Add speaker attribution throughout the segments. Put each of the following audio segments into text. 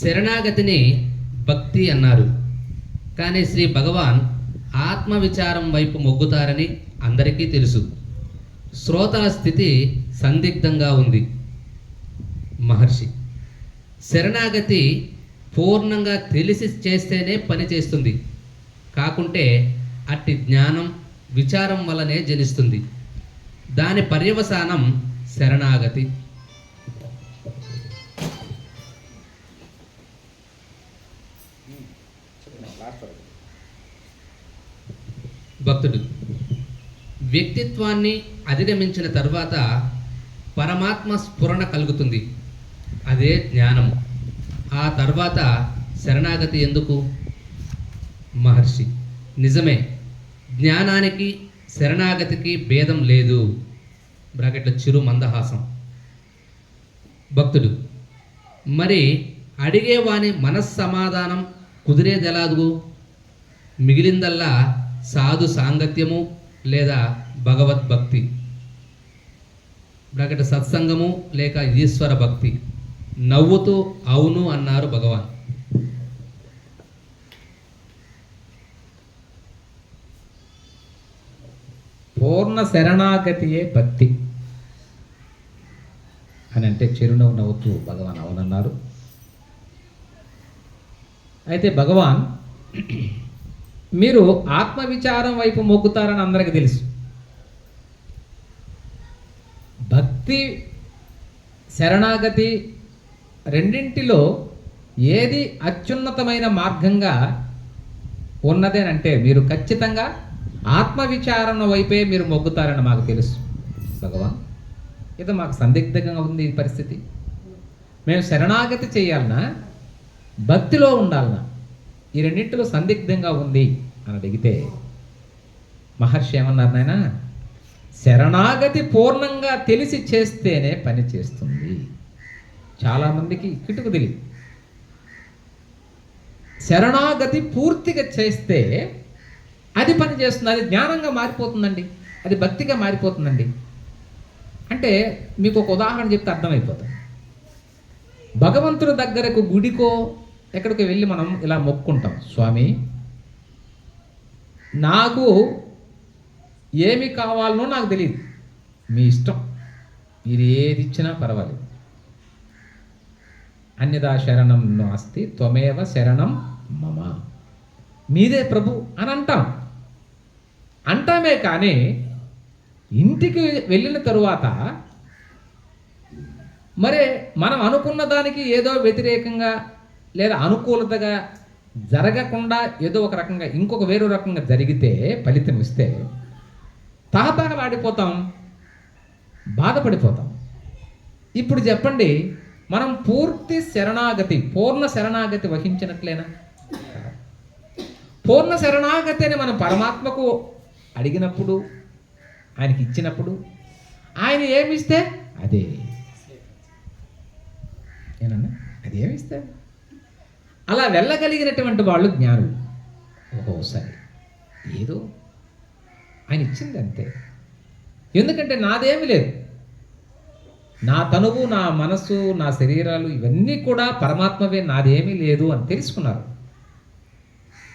Speaker 1: శరణాగతిని భక్తి అన్నారు. కానీ శ్రీ భగవాన్ ఆత్మ విచారం వైపు మొగ్గుతారని అందరికీ తెలుసు. శ్రోతల స్థితి సందిగ్ధంగా ఉంది. మహర్షి శరణాగతి పూర్ణంగా తెలిసి చేస్తేనే పని చేస్తుంది. కాకుంటే అట్టి జ్ఞానం విచారం వల్లనే జనిస్తుంది. దాని పర్యవసానం శరణాగతి. వ్యక్తిత్వాన్ని అధిగమించిన తర్వాత పరమాత్మ స్ఫురణ కలుగుతుంది. అదే జ్ఞానము ఆ తర్వాత శరణాగతి ఎందుకు? మహర్షి నిజమే. జ్ఞానానికి శరణాగతికి భేదం లేదు. బ్రాకెట్లో చిరు మందహాసం భక్తుడు మరి అడిగేవాని మనస్సమాధానం కుదిరేదెలాగు మిగిలిందల్లా సాధు సాంగత్యము లేదా భగవద్భక్తి బ్రాకెట్ సత్సంగము లేక ఈశ్వర భక్తి. నవ్వుతూ అవును అన్నారు భగవాన్.
Speaker 2: పూర్ణ శరణాగతియే భక్తి. అని అంటే చిరునవ్వు నవ్వుతూ భగవాన్ అవునన్నారు. అయితే భగవాన్ మీరు ఆత్మవిచారం వైపు మొగ్గుతారని అందరికీ తెలుసు. భక్తి శరణాగతి రెండింటిలో ఏది అత్యున్నతమైన మార్గంగా ఉన్నదేనంటే మీరు ఖచ్చితంగా ఆత్మవిచారణ వైపే మీరు మొగ్గుతారని మాకు తెలుసు. భగవాన్ ఇది మాకు సందిగ్ధంగా ఉంది ఈ పరిస్థితి. మేము శరణాగతి చేయాలన్నా భక్తిలో ఉండాలన్నా ఈ రెండింటిలో సందిగ్ధంగా ఉంది అని అడిగితే మహర్షి ఏమన్నారు నాయన? శరణాగతి పూర్ణంగా తెలిసి చేస్తేనే పని చేస్తుంది. చాలామందికి కిటుకు తెలియదు శరణాగతి పూర్తిగా చేస్తే అది పని చేస్తుంది. అది జ్ఞానంగా మారిపోతుందండి. అది భక్తిగా మారిపోతుందండి. అంటే మీకు ఒక ఉదాహరణ చెప్తే అర్థమైపోతుంది. భగవంతుడి దగ్గరకు గుడికో ఎక్కడికి వెళ్ళి మనం ఇలా మొక్కుంటాం. స్వామి నాకు ఏమి కావాలనో నాకు తెలియదు. మీ ఇష్టం. మీరు ఏది ఇచ్చినా పర్వాలేదు. అన్యదా శరణం నాస్తి త్వమేవ శరణం మమ. మీదే ప్రభు అని అంటాం. అంటామే కానీ ఇంటికి వెళ్ళిన తరువాత మరి మనం అనుకున్న దానికి ఏదో వ్యతిరేకంగా లేదా అనుకూలతగా జరగకుండా ఏదో ఒక రకంగా ఇంకొక వేరే రకంగా జరిగితే ఫలితం ఇస్తే తహతహలాడిపోతాం బాధపడిపోతాం. ఇప్పుడు చెప్పండి మనం పూర్తి శరణాగతి పూర్ణ శరణాగతి వహించినట్లేనా? పూర్ణ శరణాగతి అని మనం పరమాత్మకు అడిగినప్పుడు ఆయనకి ఇచ్చినప్పుడు ఆయన ఏమిస్తే అదే. ఏనన్నా? అది ఏమిస్తే అలా వెళ్ళగలిగినటువంటి వాళ్ళు జ్ఞానులు. ఓహో సరే. ఏదో? ఆయన ఇచ్చింది అంతే ఎందుకంటే నాదేమి లేదు. నా తనువు నా మనస్సు నా శరీరాలు ఇవన్నీ కూడా పరమాత్మవే నాదేమీ లేదు అని తెలుసుకున్నారు.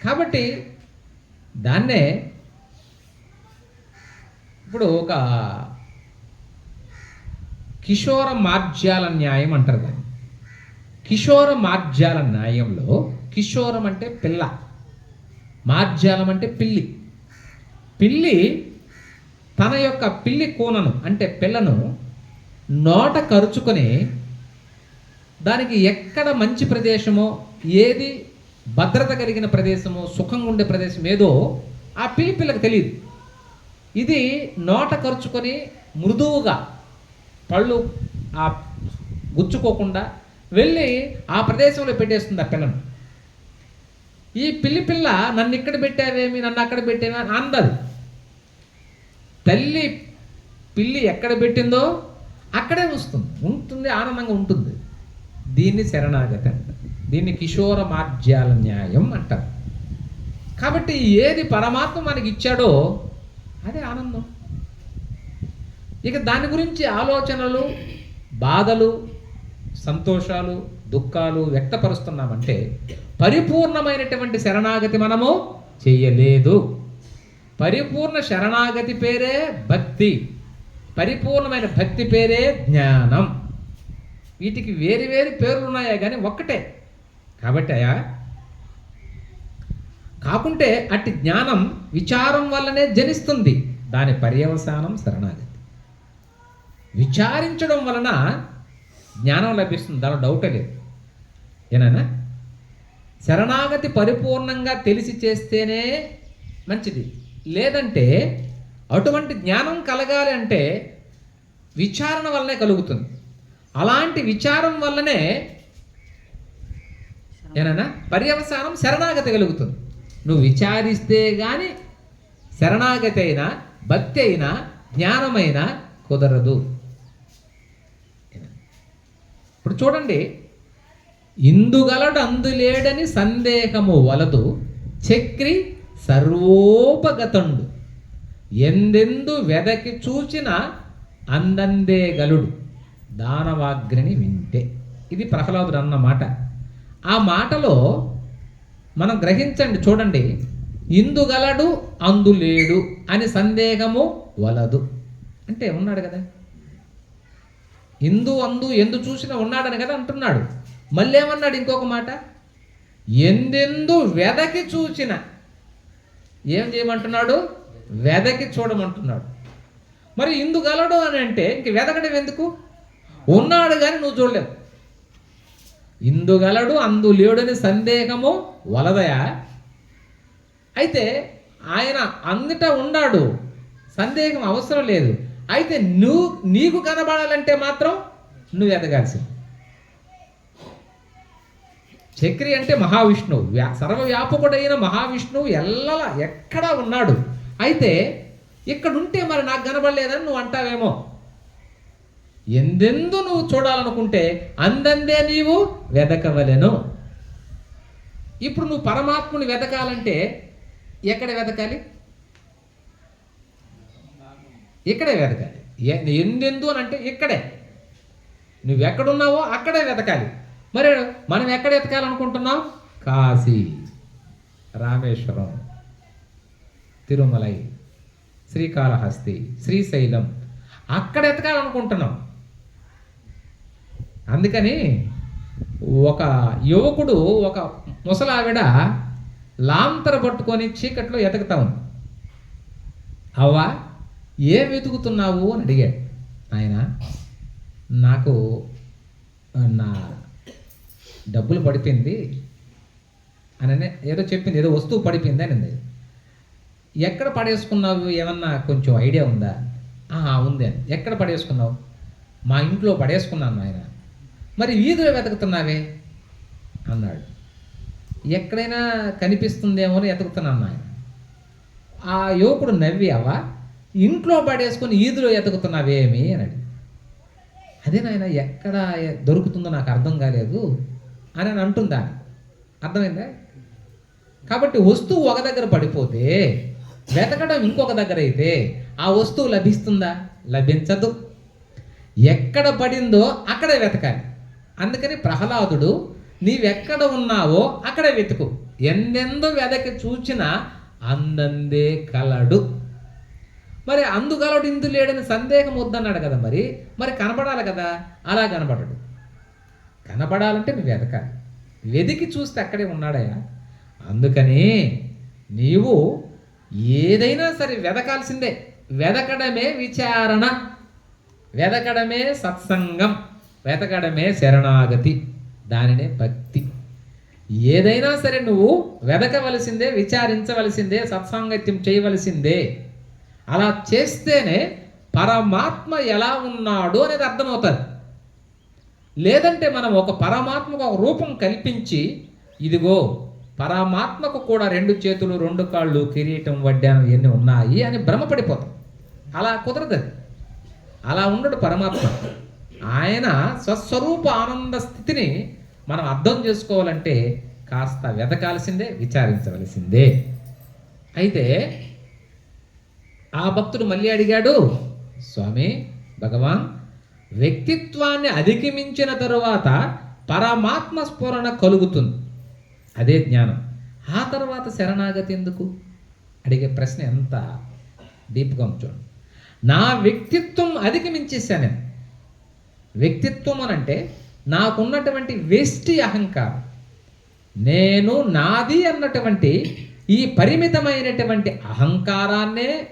Speaker 2: కాబట్టి దాన్నే ఇప్పుడు ఒక కిషోర మార్జ్యాల న్యాయం అంటారు దాన్ని. కిషోర మార్జాల న్యాయంలో కిషోరం అంటే పిల్ల. మార్జ్యాలం అంటే పిల్లి. పిల్లి తన యొక్క పిల్లి కూనను అంటే పిల్లను నోట కరుచుకొని దానికి ఎక్కడ మంచి ప్రదేశమో ఏది భద్రత కలిగిన ప్రదేశమో సుఖంగా ఉండే ప్రదేశం ఏదో ఆ పిల్లి పిల్లకు తెలియదు. ఇది నోట కరుచుకొని మృదువుగా పళ్ళు ఆ గుచ్చుకోకుండా వెళ్ళి ఆ ప్రదేశంలో పెట్టేస్తుంది ఆ పిల్లను. ఈ పిల్లి పిల్ల నన్ను ఇక్కడ పెట్టావేమి నన్ను అక్కడ పెట్టావే అని అందదు. తల్లి పిల్లి ఎక్కడ పెట్టిందో అక్కడే వస్తుంది. ఉంటుంది ఆనందంగా ఉంటుంది. దీన్ని శరణాగతి అంటారు దీన్ని కిషోర మార్జ్యాల న్యాయం అంటారు. కాబట్టి ఏది పరమాత్మ మనకి ఇచ్చాడో అదే ఆనందం. ఇక దాని గురించి ఆలోచనలు బాధలు సంతోషాలు దుఃఖాలు వ్యక్తపరుస్తున్నామంటే పరిపూర్ణమైనటువంటి శరణాగతి మనము చేయలేదు పరిపూర్ణ శరణాగతి పేరే భక్తి. పరిపూర్ణమైన భక్తి పేరే జ్ఞానం. వీటికి వేరు వేరు పేర్లు ఉన్నాయా కానీ ఒక్కటే. కాబట్టి అయా కాకుంటే అట్టి జ్ఞానం విచారం వల్లనే జనిస్తుంది. దాని పర్యవసానం శరణాగతి. విచారించడం వలన జ్ఞానం లభిస్తుంది. దాని డౌటే లేదు. ఏనా శరణాగతి పరిపూర్ణంగా తెలిసి చేస్తేనే మంచిది. లేదంటే అటువంటి జ్ఞానం కలగాలి అంటే విచారణ వల్లనే కలుగుతుంది. అలాంటి విచారం వల్లనే ఏనన్నా పర్యవసానం శరణాగతి కలుగుతుంది. నువ్వు విచారిస్తే కానీ శరణాగతి అయినా భక్తి అయినా జ్ఞానమైనా కుదరదు. ఇప్పుడు చూడండి. ఇందుగలడు అందులేడని సందేహము వలదు చక్రి సర్వోపగతండు. ఎందెందు వెదకి చూచిన అందందే గలుడు. దానవాగ్రని వింటే. ఇది ప్రహ్లాదుడు అన్న మాట. ఆ మాటలో మనం గ్రహించండి చూడండి. ఇందుగలడు అందులేడు అని సందేహము వలదు. అంటే ఉన్నాడు కదా. ఇందు అందు ఎందు చూసినా ఉన్నాడని కదా అంటున్నాడు. మళ్ళీ ఏమన్నాడు ఇంకొక మాట? ఎందెందు వెదకి చూచిన ఏం చేయమంటున్నాడు? వెదకి చూడమంటున్నాడు. మరి ఇందు గలడు అని అంటే ఇంక వెదకడం ఎందుకు? ఉన్నాడు కానీ నువ్వు చూడలేవు. ఇందుగలడు అందు లేడని సందేహము వలదయా? అయితే ఆయన అందుట ఉన్నాడు. సందేహం అవసరం లేదు. అయితే నువ్వు నీకు కనబడాలంటే మాత్రం నువ్వు ఎదగాల్సింది. చక్రి అంటే మహావిష్ణువు. వ్యా సర్వవ్యాపకుడైన మహావిష్ణువు ఎల్లల ఎక్కడా ఉన్నాడు? అయితే ఇక్కడ ఉంటే మరి నాకు కనబడలేదని నువ్వు అంటావేమో. ఎందెందు నువ్వు చూడాలనుకుంటే అందందే నీవు వెదకవలెను. ఇప్పుడు నువ్వు పరమాత్ముని వెతకాలంటే ఎక్కడ వెతకాలి ఇక్కడే వెతకాలి. ఎ- ఎందెందు అని అంటే ఇక్కడే. నువ్వు ఎక్కడున్నావో అక్కడే వెతకాలి. మరి మనం ఎక్కడ వెతకాలనుకుంటున్నాం? కాశీ. రామేశ్వరం. తిరుమలై. శ్రీకాళహస్తి. శ్రీశైలం. అక్కడ ఎతకాలనుకుంటున్నాం అందుకని ఒక యువకుడు ఒక ముసలావిడ లాంతర పట్టుకొని చీకట్లో ఎతకుతా ఉంది. అవ్వా ఏం వెతుకుతున్నావు? అని అడిగాడు. ఆయన నాకు నా డబ్బులు పడిపోయింది అని ఏదో చెప్పింది ఏదో వస్తువు పడిపోయింది అని ఎక్కడ పడేసుకున్నావు? ఏమన్నా కొంచెం ఐడియా ఉందా? ఉంది అని ఎక్కడ పడేసుకున్నావు? మా ఇంట్లో పడేసుకున్నాను ఆయన మరి వీధిలో వెతుకుతున్నావే? అన్నాడు. ఎక్కడైనా కనిపిస్తుందేమో అని వెతుకుతున్నాను ఆయన ఆ యువకుడు నవ్వి అవా ఇంట్లో పడేసుకొని ఈదులో ఎతుకుతున్నావేమి అని అడిగి అదే నాయన ఎక్కడ దొరుకుతుందో నాకు అర్థం కాలేదు అని అని అంటుందా? అర్థమైందా? కాబట్టి వస్తువు ఒక దగ్గర పడిపోతే వెతకడం ఇంకొక దగ్గర అయితే ఆ వస్తువు లభిస్తుందా? లభించదు. ఎక్కడ పడిందో అక్కడే వెతకాలి. అందుకని ప్రహ్లాదుడు నీవెక్కడ ఉన్నావో అక్కడే వెతుకు. ఎన్నెందో వెతకి చూచినా అందందే కలడు. మరి అందుగలడు ఇందు లేడని సందేహం వద్దన్నాడు కదా మరి. మరి కనపడాలి కదా. అలా కనపడడు. కనపడాలంటే నువ్వు వెతకాలి. వెతికి చూస్తే అక్కడే ఉన్నాడయా? అందుకని నీవు ఏదైనా సరే వెదకాల్సిందే వెదకడమే విచారణ. వెదకడమే సత్సంగం. వెతకడమే శరణాగతి. దానినే భక్తి. ఏదైనా సరే నువ్వు వెదకవలసిందే విచారించవలసిందే సత్సాంగత్యం చేయవలసిందే. అలా చేస్తేనే పరమాత్మ ఎలా ఉన్నాడు అనేది అర్థమవుతుంది. లేదంటే మనం ఒక పరమాత్మకు ఒక రూపం కల్పించి ఇదిగో పరమాత్మకు కూడా రెండు చేతులు రెండు కాళ్ళు కిరీటం వడ్డానం ఇవన్నీ ఉన్నాయి అని భ్రమపడిపోతాం. అలా కుదరదు అలా ఉండడు పరమాత్మ. ఆయన స్వస్వరూప ఆనంద స్థితిని మనం అర్థం చేసుకోవాలంటే కాస్త వెతకాల్సిందే విచారించవలసిందే. అయితే ఆ భక్తుడు మళ్ళీ అడిగాడు స్వామి భగవాన్ వ్యక్తిత్వాన్ని అధిగమించిన తరువాత పరమాత్మ స్ఫురణ కలుగుతుంది. అదే జ్ఞానం. ఆ తర్వాత శరణాగతి ఎందుకు? అడిగే ప్రశ్న ఎంత డీప్గా ఉంది నా వ్యక్తిత్వం అధిగమించేశాను నేను. వ్యక్తిత్వం అని అంటే నాకున్నటువంటి వేష్టి అహంకారం. నేను నాది అన్నటువంటి ఈ పరిమితమైనటువంటి అహంకారాన్నే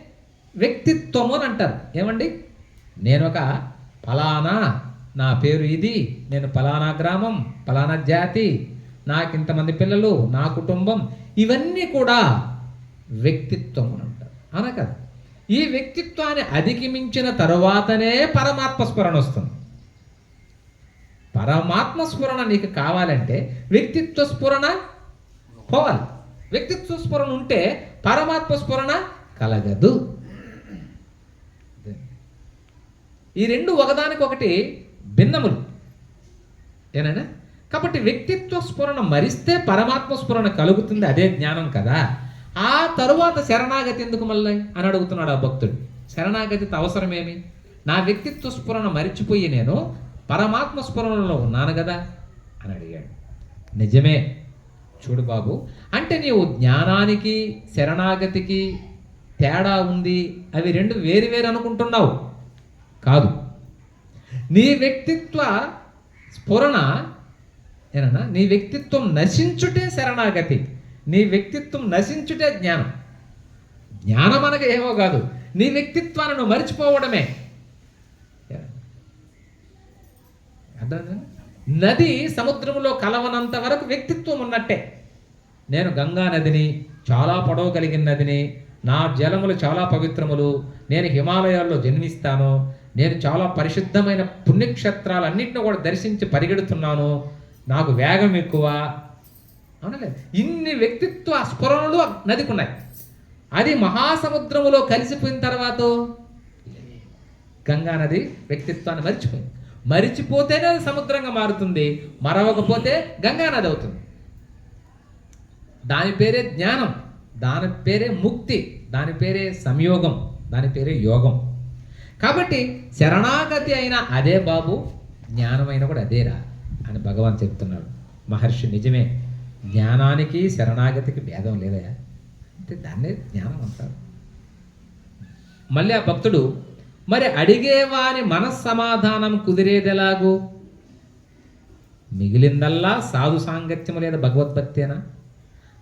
Speaker 2: వ్యక్తిత్వము అని అంటారు ఏమండి? నేను ఒక ఫలానా నా పేరు ఇది నేను ఫలానా గ్రామం ఫలానా జాతి నాకు ఇంతమంది పిల్లలు నా కుటుంబం ఇవన్నీ కూడా వ్యక్తిత్వం అని అంటారు అన కదా. ఈ వ్యక్తిత్వాన్ని అధిగమించిన తరువాతనే పరమాత్మ స్ఫురణ వస్తుంది పరమాత్మ స్ఫురణ నీకు కావాలంటే వ్యక్తిత్వ స్ఫురణ పోవాలి. వ్యక్తిత్వ స్ఫురణ ఉంటే పరమాత్మ స్ఫురణ కలగదు. ఈ రెండు ఒకదానికొకటి భిన్నములు. ఏనైనా? కాబట్టి వ్యక్తిత్వ స్ఫురణ మరిస్తే పరమాత్మ స్ఫురణ కలుగుతుంది అదే జ్ఞానం కదా. ఆ తరువాత శరణాగతి ఎందుకు మళ్ళీ? అని అడుగుతున్నాడు ఆ భక్తుడు. శరణాగతితో అవసరమేమి? నా వ్యక్తిత్వ స్ఫురణ మరిచిపోయి నేను పరమాత్మ స్ఫురణలో ఉన్నాను కదా? అని అడిగాడు. నిజమే. చూడు బాబు అంటే నీవు జ్ఞానానికి శరణాగతికి తేడా ఉంది. అవి రెండు వేరు వేరు అనుకుంటున్నావు. కాదు. నీ వ్యక్తిత్వ స్ఫురణ ఏనన్నా? నీ వ్యక్తిత్వం నశించుటే శరణాగతి. నీ వ్యక్తిత్వం నశించుటే జ్ఞానం. జ్ఞానం అనగా ఏమో కాదు. నీ వ్యక్తిత్వాన్ని నువ్వు నది సముద్రంలో కలవనంత వరకు వ్యక్తిత్వం ఉన్నట్టే. నేను గంగా నదిని చాలా పొడవు కలిగిన నదిని నా జలములు చాలా పవిత్రములు నేను హిమాలయాల్లో జన్మిస్తాను నేను చాలా పరిశుద్ధమైన పుణ్యక్షేత్రాలన్నింటినీ కూడా దర్శించి పరిగెడుతున్నాను. నాకు వేగం ఎక్కువ. అవునలేదు ఇన్ని వ్యక్తిత్వ స్ఫురణలు నదికి ఉన్నాయి అది మహాసముద్రములో కలిసిపోయిన తర్వాత గంగా నది వ్యక్తిత్వాన్ని మరిచిపోయింది. మరిచిపోతేనే అది సముద్రంగా మారుతుంది. మరవకపోతే గంగా నది అవుతుంది. దాని పేరే జ్ఞానం. దాని పేరే ముక్తి. దాని పేరే సంయోగం. దాని పేరే యోగం. కాబట్టి శరణాగతి అయిన అదే బాబు జ్ఞానమైన కూడా అదేరా అని భగవాన్ చెప్తున్నాడు. మహర్షి నిజమే జ్ఞానానికి శరణాగతికి భేదం లేదయా? అంటే దాన్నే జ్ఞానం అంటారు. మళ్ళీ ఆ భక్తుడు మరి అడిగేవాని మనస్సమాధానం కుదిరేదెలాగో? మిగిలిందల్లా సాధు సాంగత్యము లేదా భగవద్భక్తేనా?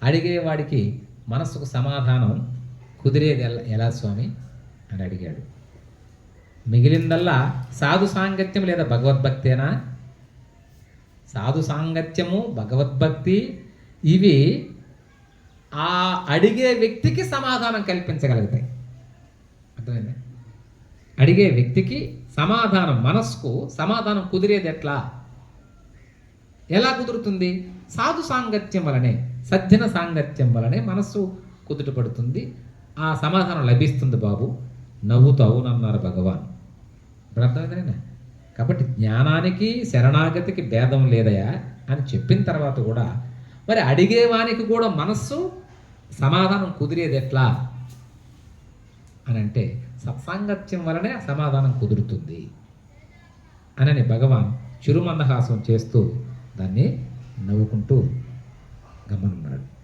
Speaker 2: అడిగేవాడికి మనస్సుకు సమాధానం కుదిరేది ఎలా ఎలా స్వామి? అని అడిగాడు. మిగిలిందల్లా సాధు సాంగత్యం లేదా భగవద్భక్తేనా? సాధు సాంగత్యము భగవద్భక్తి ఇవి ఆ అడిగే వ్యక్తికి సమాధానం కల్పించగలుగుతాయి. అర్థమైంది? అడిగే వ్యక్తికి సమాధానం మనస్సుకు సమాధానం కుదిరేది ఎట్లా? ఎలా కుదురుతుంది? సాధు సాంగత్యం వలనే సజ్జన సాంగత్యం వలనే మనస్సు కుదుటపడుతుంది ఆ సమాధానం లభిస్తుంది బాబు. నవ్వుతూ అవునన్నారు భగవాన్. ఇప్పుడు కాబట్టి జ్ఞానానికి శరణాగతికి భేదం లేదయా అని చెప్పిన తర్వాత కూడా మరి అడిగేవానికి కూడా మనస్సు సమాధానం కుదిరేది ఎట్లా? అని అంటే సత్సాంగత్యం వలనే సమాధానం కుదురుతుంది. అనని భగవాన్ చిరుమందహాసం చేస్తూ దాన్ని నవ్వుకుంటూ గమనున్నాడు